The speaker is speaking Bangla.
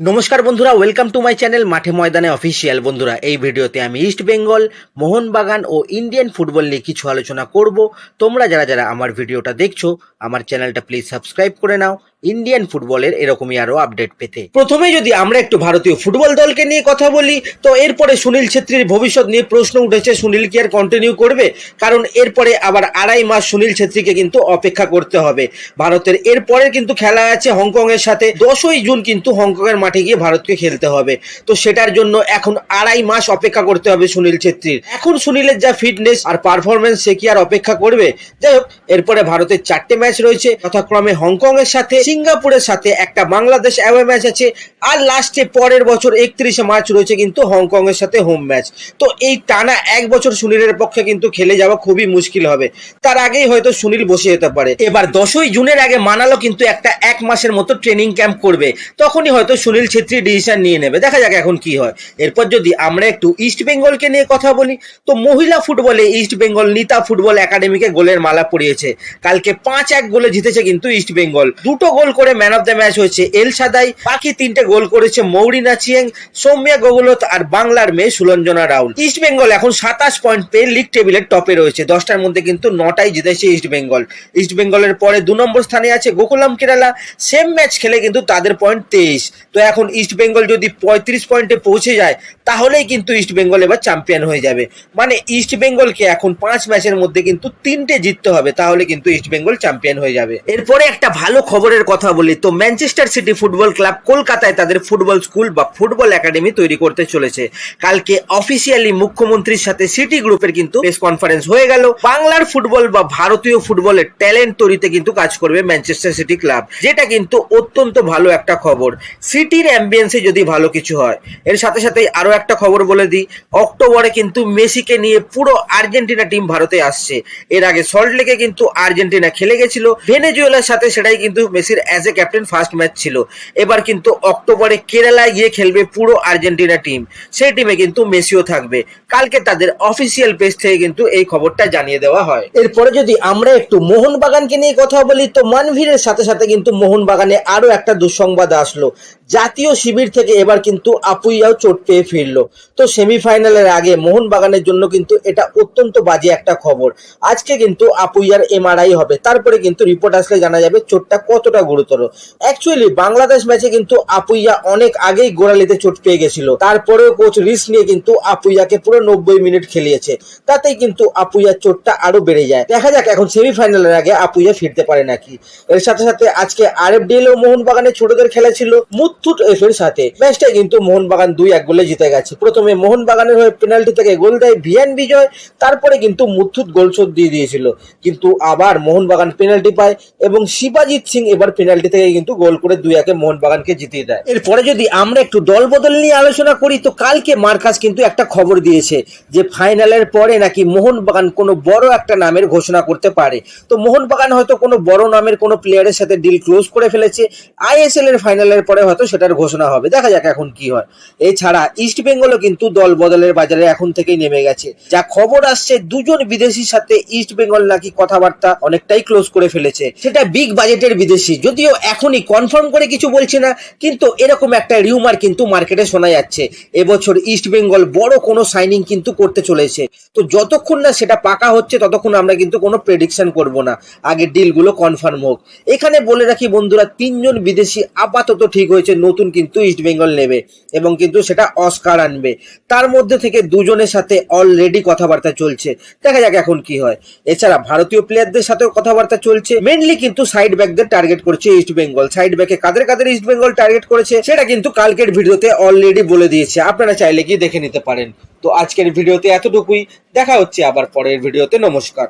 নমস্কার বন্ধুরা ওয়েলকাম টু মাই চ্যানেল মাঠে ময়দানে অফিসিয়াল বন্ধুরা, এই ভিডিওতে আমি ইস্ট বেঙ্গল মোহনবাগান ও ইন্ডিয়ান ফুটবল নিয়ে কিছু আলোচনা করব। তোমরা যারা যারা আমার ভিডিওটা দেখছ, আমার চ্যানেলটা প্লিজ সাবস্ক্রাইব করে নাও। ইন্ডিয়ান ফুটবলের এরকমই আরও আপডেট পেতে। প্রথমে যদি আমরা একটু ভারতীয় ফুটবল দলকে নিয়ে কথা বলি, তো এরপরে সুনীল ছেত্রীর ভবিষ্যৎ নিয়ে প্রশ্ন উঠেছে। সুনীল কি আর কন্টিনিউ করবে? কারণ এরপরে আবার আড়াই মাস সুনীল ছেত্রীকে কিন্তু অপেক্ষা করতে হবে। ভারতের এরপরে কিন্তু খেলা আছে হংকং এর সাথে। দশই জুন কিন্তু হংকং এর মাঠে গিয়ে ভারতকে খেলতে হবে। তো সেটার জন্য এখন আড়াই মাস অপেক্ষা করতে হবে সুনীল ছেত্রীর। এখন সুনীলের যা ফিটনেস আর পারফরমেন্স সে কি আর অপেক্ষা করবে? যাই হোক, এরপরে ভারতের চারটে ম্যাচ রয়েছে। যথাক্রমে হংকং এর সাথে, সিঙ্গাপুরের সাথে একটা বাংলাদেশ অ্যাওয়ে ম্যাচ আছে। আর লাস্টে পরের বছর একত্রিশে মার্চ রয়েছে কিন্তু হংকং এর সাথে হোম ম্যাচ তো এই টানা এক বছর সুনীলের পক্ষে কিন্তু খেলে যাওয়া খুবই মুশকিল হবে। তার আগেই হয়তো সুনীল বসে যেতে পারে। এবার দশই জুনের আগে মানালো কিন্তু একটা এক মাসের মতো ট্রেনিং ক্যাম্প করবে। তখনই হয়তো সুনীল ছেত্রী ডিসিশন নিয়ে নেবে। দেখা যাক এখন কি হয়। এরপর যদি আমরা একটু ইস্ট বেঙ্গলকে নিয়ে কথা বলি, তো মহিলা ফুটবলে ইস্ট বেঙ্গল নিতা ফুটবল একাডেমিকে গোলের মালা পরিয়েছে। কালকে পাঁচ এক গোলে জিতেছে কিন্তু ইস্ট বেঙ্গল দুটো গোল করে ম্যান অফ দ্য ম্যাচ হয়েছে এল সাদাই বাকি তিনটে গোল করেছে মৌরিনা চিয়েং, সৌম্যা গগুলত আর বাংলার মেয়ে সুলঞ্জনা রাউল। ইস্ট বেঙ্গল এখন সাতাশ পয়েন্ট পেয়ে লিগ টেবিলের টপে রয়েছে। দশটার মধ্যে কিন্তু নটাই জিতেছে ইস্ট বেঙ্গল ইস্ট বেঙ্গলের পরে দু নম্বর স্থানে আছে গোকুলাম কেরালা। সেম ম্যাচ খেলে কিন্তু তাদের পয়েন্ট তেইশ। তো এখন ইস্ট বেঙ্গল যদি পঁয়ত্রিশ পয়েন্টে পৌঁছে যায়, তাহলেই কিন্তু ইস্ট বেঙ্গল এবার চ্যাম্পিয়ন হয়ে যাবে। মানে ইস্ট বেঙ্গলকে এখন পাঁচ ম্যাচের মধ্যে কিন্তু তিনটে জিততে হবে, তাহলে কিন্তু ইস্ট বেঙ্গল চ্যাম্পিয়ন হয়ে যাবে। এরপরে একটা ভালো খবরের কথা বলি, তো ম্যানচেস্টার সিটি ফুটবল ক্লাব কলকাতায় তাদের ফুটবল স্কুল বা ফুটবল একাডেমি তৈরি করতে চলেছে। কালকে অফিসিয়ালি মুখ্যমন্ত্রীর সাথে সিটি গ্রুপের কিন্তু প্রেস কনফারেন্স হয়ে গেল। বাংলার ফুটবল বা ভারতীয় ফুটবলের ট্যালেন্ট তৈরিতে কিন্তু কাজ করবে ম্যানচেস্টার সিটি ক্লাব যেটা কিন্তু অত্যন্ত ভালো একটা খবর। সিটির অ্যাম্বিয়েন্সে যদি ভালো কিছু হয়, এর সাথে সাথে আরও একটা খবর বলে দিই, অক্টোবরে কিন্তু মেসিকে নিয়ে পুরো আর্জেন্টিনা টিম ভারতে আসছে। এর আগে সল্ট লেকে কিন্তু আর্জেন্টিনা খেলে গেছিল ভেনেজুয়েলার সাথে সেটাই কিন্তু মেসির as a captain first match ছিল। এবার কিন্তু অক্টোবরে কেরালায় গিয়ে খেলবে পুরো আর্জেন্টিনা টিম সেই টিমে কিন্তু মেসিও থাকবে। কালকে তাদের অফিসিয়াল পেজ থেকে কিন্তু এই খবরটা জানিয়ে দেওয়া হয়। এরপরে যদি আমরা একটু মোহনবাগানকে নিয়ে কথা বলি, তো মানভীরের সাথে সাথে কিন্তু মোহনবাগানে আরও একটা দুঃসংবাদ আসলো। জাতীয় শিবির থেকে এবার কিন্তু আপুইয়াও চোট পেয়ে ফিরল। তো সেমিফাইনালের আগে মোহনবাগানের জন্য কিন্তু এটা অত্যন্ত বাজে একটা খবর। আজকে কিন্তু আপুইয়ার এমআরআই হবে। তারপরে কিন্তু রিপোর্ট আসলে জানা যাবে চোটটা কতটা গুরুতর। অ্যাকচুয়ালি বাংলাদেশ ম্যাচে কিন্তু আপুইয়া অনেক আগেই গোড়ালিতে চোট পেয়ে গেছিল। তারপরেও কোচ রিস্ক নিয়ে কিন্তু আপুইয়াকে পুরো নব্বই মিনিট খেলিয়েছে। তাতেই কিন্তু আপুইয়ার চোটটা আরও বেড়ে যায়। দেখা যাক এখন সেমিফাইনালের আগে আপুইয়া ফিরতে পারে নাকি। এর সাথে সাথে আজকে আরএফডিএল ও মোহনবাগানের ছোটদের খেলা ছিল। মুথুট এফ এর সাথে। ম্যাচটা কিন্তু মোহনবাগান দুই এক গোলে জিতে গেছে। প্রথমে মোহনবাগানের হয়ে পেনাল্টি থেকে গোল দেয় ভিয়ান বিজয়, তারপরে কিন্তু মুথুট গোল শোধ দিয়ে দিয়েছিল। কিন্তু আবার মোহনবাগান পেনাল্টি পায় এবং শিবাজিৎ সিং এবার পেনাল্টি থেকে কিন্তু গোল করে দুই একে মোহনবাগানকে জিতিয়ে দেয়। এরপরে যদি আমরা একটু দল বদল নিয়ে আলোচনা করি, তো কালকে মার্কাস কিন্তু একটা খবর দিয়েছে যে ফাইনালের পরে নাকি মোহনবাগান কোনো বড় একটা নামের ঘোষণা করতে পারে। তো মোহনবাগান হয়তো কোনো বড় নামের কোনো প্লেয়ারের সাথে ডিল ক্লোজ করে ফেলেছে। আইএসএল এর ফাইনালের পরে হয়তো সেটার ঘোষণা হবে। দেখা যাক এখন কি হয়। এছাড়া ইস্ট বেঙ্গলও কিন্তু দল বদলের বাজারে এখন থেকেই নেমে গেছে। যা খবর আসছে, দুজন বিদেশির সাথে ইস্ট বেঙ্গল নাকি কথাবার্তা অনেকটাই ক্লোজ করে ফেলেছে। সেটা বিগ বাজেটের বিদেশি। যদিও এখনই কনফার্ম করে কিছু বলছে না, কিন্তু এরকম একটা রিউমার কিন্তু মার্কেটে শোনা যাচ্ছে। এবছর ইস্ট বেঙ্গল বড় কোনো সাইনিং কিন্তু করতে চলেছে। তো যতক্ষণ না সেটা পাকা হচ্ছে, ততক্ষণ আমরা কিন্তু কোনো প্রেডিকশন করব না। আগে ডিলগুলো কনফার্ম হোক। এখানে বলে রাখি বন্ধুরা, তিনজন বিদেশি আপাতত ঠিক হয়েছে। নতুন কিন্তু ইস্ট বেঙ্গল নেবে এবং কিন্তু সেটা অস্কার আনবে। তার মধ্যে থেকে দুজনের সাথে অলরেডি কথাবার্তা চলছে। দেখা যাক এখন কি হয়। এছাড়া ভারতীয় প্লেয়ারদের সাথেও কথাবার্তা চলছে। মেনলি কিন্তু সাইড ব্যাকদের টার্গেট করছে ইস্ট বেঙ্গল সাইড ব্যাকে কাদের কাদের ইস্ট বেঙ্গল টার্গেট করেছে, সেটা কিন্তু কালকের ভিডিওতে অলরেডি বলে দিয়েছে। আপনারা চাইলে কি দেখে নিতে পারেন। তো আজকের ভিডিওতে এতটুকুই। দেখা হচ্ছে আবার পরের ভিডিওতে। নমস্কার।